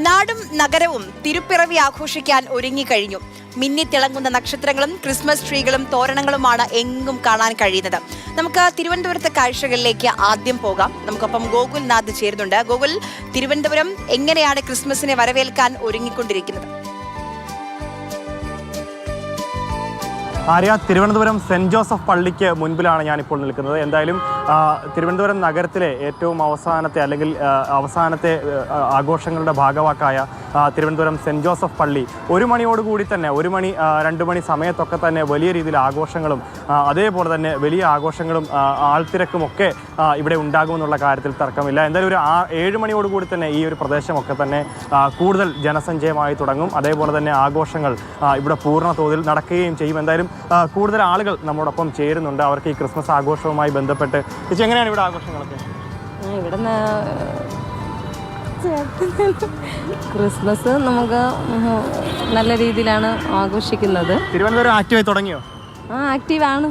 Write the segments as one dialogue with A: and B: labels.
A: നാടും നഗരവും തിരുപ്പിറവി ആഘോഷിക്കാൻ ഒരുങ്ങിക്കഴിഞ്ഞു. മിന്നിത്തിളങ്ങുന്ന നക്ഷത്രങ്ങളും ക്രിസ്മസ് ട്രീകളും തോരണങ്ങളുമാണ് എങ്ങും കാണാൻ കഴിയുന്നത്. നമുക്ക് തിരുവനന്തപുരത്തെ കാഴ്ചകളിലേക്ക് ആദ്യം പോകാം. നമുക്കൊപ്പം ഗോകുൽനാഥ് ചേരുന്നുണ്ട്. ഗോകുൽ തിരുവനന്തപുരം എങ്ങനെയാണ് ക്രിസ്മസിനെ വരവേൽക്കാൻ ഒരുങ്ങിക്കൊണ്ടിരിക്കുന്നത്?
B: ആര്യ തിരുവനന്തപുരം സെന്റ് ജോസഫ് പള്ളിക്ക് മുൻപിലാണ് ഞാനിപ്പോൾ നിൽക്കുന്നത്. എന്തായാലും തിരുവനന്തപുരം നഗരത്തിലെ ഏറ്റവും അവസാനത്തെ അല്ലെങ്കിൽ അവസാനത്തെ ആഘോഷങ്ങളുടെ ഭാഗവാക്കായ തിരുവനന്തപുരം സെന്റ് ജോസഫ് പള്ളി. ഒരു മണിയോടുകൂടി തന്നെ ഒരു മണി രണ്ട് മണി സമയത്തൊക്കെ തന്നെ വലിയ രീതിയിൽ ആഘോഷങ്ങളും അതേപോലെ തന്നെ വലിയ ആഘോഷങ്ങളും ആൾത്തിരക്കുമൊക്കെ ഇവിടെ ഉണ്ടാകുമെന്നുള്ള കാര്യത്തിൽ തർക്കമില്ല. എന്തായാലും ഒരു ആ ഏഴ് മണിയോടുകൂടി തന്നെ ഈ ഒരു പ്രദേശമൊക്കെ തന്നെ കൂടുതൽ ജനസഞ്ചയമായി തുടങ്ങും. അതേപോലെ തന്നെ ആഘോഷങ്ങൾ ഇവിടെ പൂർണ തോതിൽ നടക്കുകയും ചെയ്യും. എന്തായാലും കൂടുതൽ ആളുകൾ നമ്മോടൊപ്പം ചേരുന്നുണ്ട്. അവർക്ക് ഈ ക്രിസ്മസ് ആഘോഷവുമായി ബന്ധപ്പെട്ട്. ചേച്ചി എങ്ങനെയാണ് ഇവിടെ ആഘോഷങ്ങളൊക്കെ?
C: ഇവിടുന്ന് ക്രിസ്മസ് നമുക്ക് നല്ല രീതിയിലാണ് ആഘോഷിക്കുന്നത്.
B: തിരുവനന്തപുരം ആക്റ്റീവായി തുടങ്ങിയോ?
C: ആ ആക്റ്റീവാണ്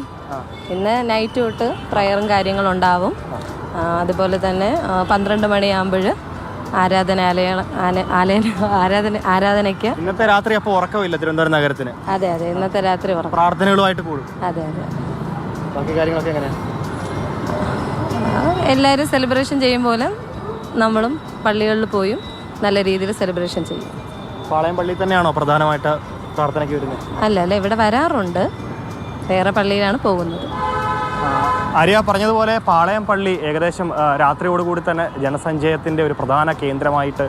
C: പിന്നെ നൈറ്റ് തൊട്ട് പ്രയറും കാര്യങ്ങളും ഉണ്ടാവും. അതുപോലെ തന്നെ പന്ത്രണ്ട് മണിയാകുമ്പോൾ ആരാധനാലയ ആല- ആലയ ആരാധന ആരാധനയ്ക്ക്
B: ഇന്നത്തെ രാത്രി അപ്പോൾ ഉറക്കമില്ല തിരുവനന്തപുരം നഗരത്തിന്.
C: അതെ അതെ. ഇന്നത്തെ രാത്രി ഉറക്കം
B: പ്രാർത്ഥനകളുമായിട്ട് കൂടും.
C: അതെ അതെ.
B: ബാക്കി കാര്യങ്ങളൊക്കെ എങ്ങനെയാണ്
C: എല്ലാവരും സെലിബ്രേഷൻ ചെയ്യും പോലെ നമ്മളും പള്ളികളിൽ പോയും നല്ല രീതിയിൽ സെലിബ്രേഷൻ ചെയ്യും.
B: പാളയം പള്ളിയിൽ തന്നെയാണോ പ്രധാനമായിട്ട് പ്രാർത്ഥനയ്ക്ക് വരുന്നത്?
C: അല്ല അല്ല ഇവിടെ വരാറുണ്ട്. വേറെ പള്ളിയിലാണ് പോകുന്നത്.
B: ആര്യ പറഞ്ഞതുപോലെ പാളയം പള്ളി ഏകദേശം രാത്രിയോടുകൂടി തന്നെ ജനസഞ്ചയത്തിന്റെ ഒരു പ്രധാന കേന്ദ്രമായിട്ട്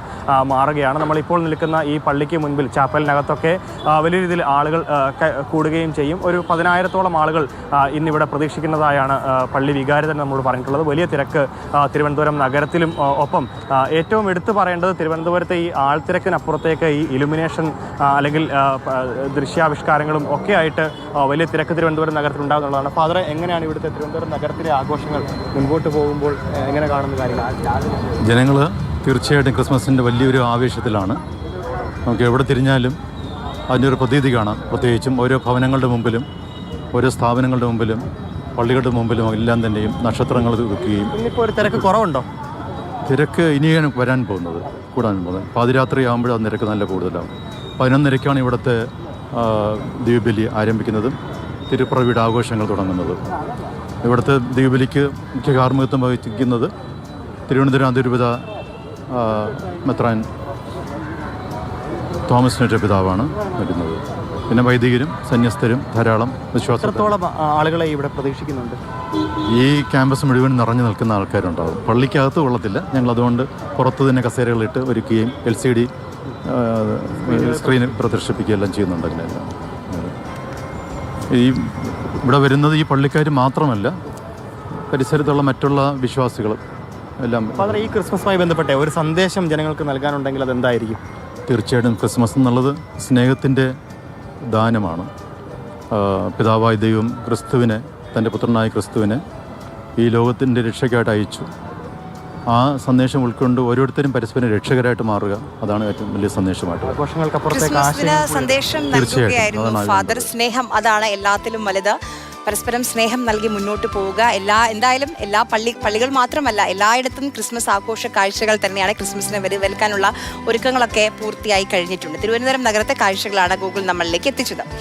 B: മാറുകയാണ്. നമ്മളിപ്പോൾ നിൽക്കുന്ന ഈ പള്ളിക്ക് മുൻപിൽ ചാപ്പലിനകത്തൊക്കെ വലിയ രീതിയിൽ ആളുകൾ കൂടുകയും ചെയ്യും. ഒരു പതിനായിരത്തോളം ആളുകൾ ഇന്നിവിടെ പ്രതീക്ഷിക്കുന്നതായാണ് പള്ളി വികാരി തന്നെ നമ്മോട് പറഞ്ഞിട്ടുള്ളത്. വലിയ തിരക്ക് തിരുവനന്തപുരം നഗരത്തിലും ഒപ്പം ഏറ്റവും എടുത്തു പറയേണ്ടത് തിരുവനന്തപുരത്തെ ഈ ആൾത്തിരക്കിനപ്പുറത്തേക്ക് ഈ ഇലുമിനേഷൻ അല്ലെങ്കിൽ ദൃശ്യാവിഷ്കാരങ്ങളും ഒക്കെ ആയിട്ട് വലിയ തിരക്ക് തിരുവനന്തപുരം നഗരത്തിൽ ഉണ്ടാകുന്നുള്ളതാണ് ഫാദർ എങ്ങനെയാണ് ഇവിടുത്തെ തിരുവനന്തപുരം നഗരത്തിലെ ആഘോഷങ്ങൾ മുൻപോട്ട് പോകുമ്പോൾ എങ്ങനെ കാണുന്ന കാര്യങ്ങൾ?
D: ജനങ്ങൾ തീർച്ചയായിട്ടും ക്രിസ്മസിന്റെ വലിയൊരു ആവേശത്തിലാണ്. നമുക്ക് എവിടെ തിരിഞ്ഞാലും അതിന്റെ ഒരു പ്രതീതി കാണാം. പ്രത്യേകിച്ചും ഓരോ ഭവനങ്ങളുടെ മുമ്പിലും ഓരോ സ്ഥാപനങ്ങളുടെ മുമ്പിലും പള്ളികളുടെ മുമ്പിലും എല്ലാം തന്നെയും നക്ഷത്രങ്ങൾ വെക്കുകയും.
B: ഇന്നിപ്പോൾ ഒരു തിരക്ക് കുറവുണ്ടോ?
D: തിരക്ക് ഇനിയാണ് വരാൻ പോകുന്നത് കൂടാൻ പോകുന്നത്. പാതിരാത്രി ആകുമ്പോഴും ആ നിരക്ക് നല്ല കൂടുതലാവും. പതിനൊന്നരക്കാണ് ഇവിടുത്തെ ദ്വീപലി ആരംഭിക്കുന്നതും. തിരുപ്പിറവിയുടെ ആഘോഷങ്ങൾ തുടങ്ങുന്നത്. ഇവിടുത്തെ ദ്വീപിലിക്ക് മുഖ്യ കാർമ്മികത്വം വഹിക്കുന്നത് തിരുവനന്തപുരം അതിരൂപത മെത്രാൻ തോമസ് നെറ്റ പിതാവാണ് വരുന്നത്. പിന്നെ വൈദികരും സന്യസ്തരും ധാരാളം
B: വിശ്വാസത്തോളം ആളുകളെ ഇവിടെ പ്രതീക്ഷിക്കുന്നുണ്ട്?
D: ഈ ക്യാമ്പസ് മുഴുവൻ നിറഞ്ഞു നിൽക്കുന്ന ആൾക്കാരുണ്ടാവും. പള്ളിക്കകത്ത് കൊള്ളത്തില്ല. ഞങ്ങൾ അതുകൊണ്ട് പുറത്ത് തന്നെ കസേരകളിട്ട് ഒരുക്കുകയും എൽ സി ഡി സ്ക്രീനിൽ പ്രദർശിപ്പിക്കുകയെല്ലാം ചെയ്യുന്നുണ്ട് അതിനെല്ലാം ഈ ഇവിടെ വരുന്നത് ഈ പള്ളിക്കാർ മാത്രമല്ല പരിസരത്തുള്ള മറ്റുള്ള വിശ്വാസികളും എല്ലാം.
B: ഫാദർ ഈ ക്രിസ്മസുമായി ബന്ധപ്പെട്ട ഒരു സന്ദേശം ജനങ്ങൾക്ക് നൽകാനുണ്ടെങ്കിൽ അത് എന്തായിരിക്കും
D: തീർച്ചയായിട്ടും ക്രിസ്മസ് എന്നുള്ളത് സ്നേഹത്തിന്റെ ദാനമാണ്. പിതാവായ ദൈവം ക്രിസ്തുവിനെ തന്റെ പുത്രനായ ക്രിസ്തുവിനെ ഈ ലോകത്തിന്റെ രക്ഷയ്ക്കായിട്ട് അയച്ചു. ആ സന്ദേശം ഉൾക്കൊണ്ട് ഓരോരുത്തരും പരസ്പരം രക്ഷകരായിട്ട് മാറുക. അതാണ് ഏറ്റവും വലിയ സന്ദേശമായിട്ട്
A: സന്ദേശം. നൽകുകയായിരുന്നു ഫാദർ സ്നേഹം. അതാണ് എല്ലാത്തിലും വലുത്. പരസ്പരം സ്നേഹം നൽകി മുന്നോട്ട് പോവുക. എല്ലാ എന്തായാലും എല്ലാ പള്ളി പള്ളികൾ മാത്രമല്ല എല്ലായിടത്തും ക്രിസ്മസ് ആഘോഷ കാഴ്ചകൾ തന്നെയാണ് ക്രിസ്മസിനെ വരവേൽക്കാനുള്ള ഒരുക്കങ്ങളൊക്കെ പൂർത്തിയായി കഴിഞ്ഞിട്ടുണ്ട്. തിരുവനന്തപുരം നഗരത്തെ കാഴ്ചകളാണ് ഗൂഗിൾ നമ്മളിലേക്ക് എത്തിച്ചത്.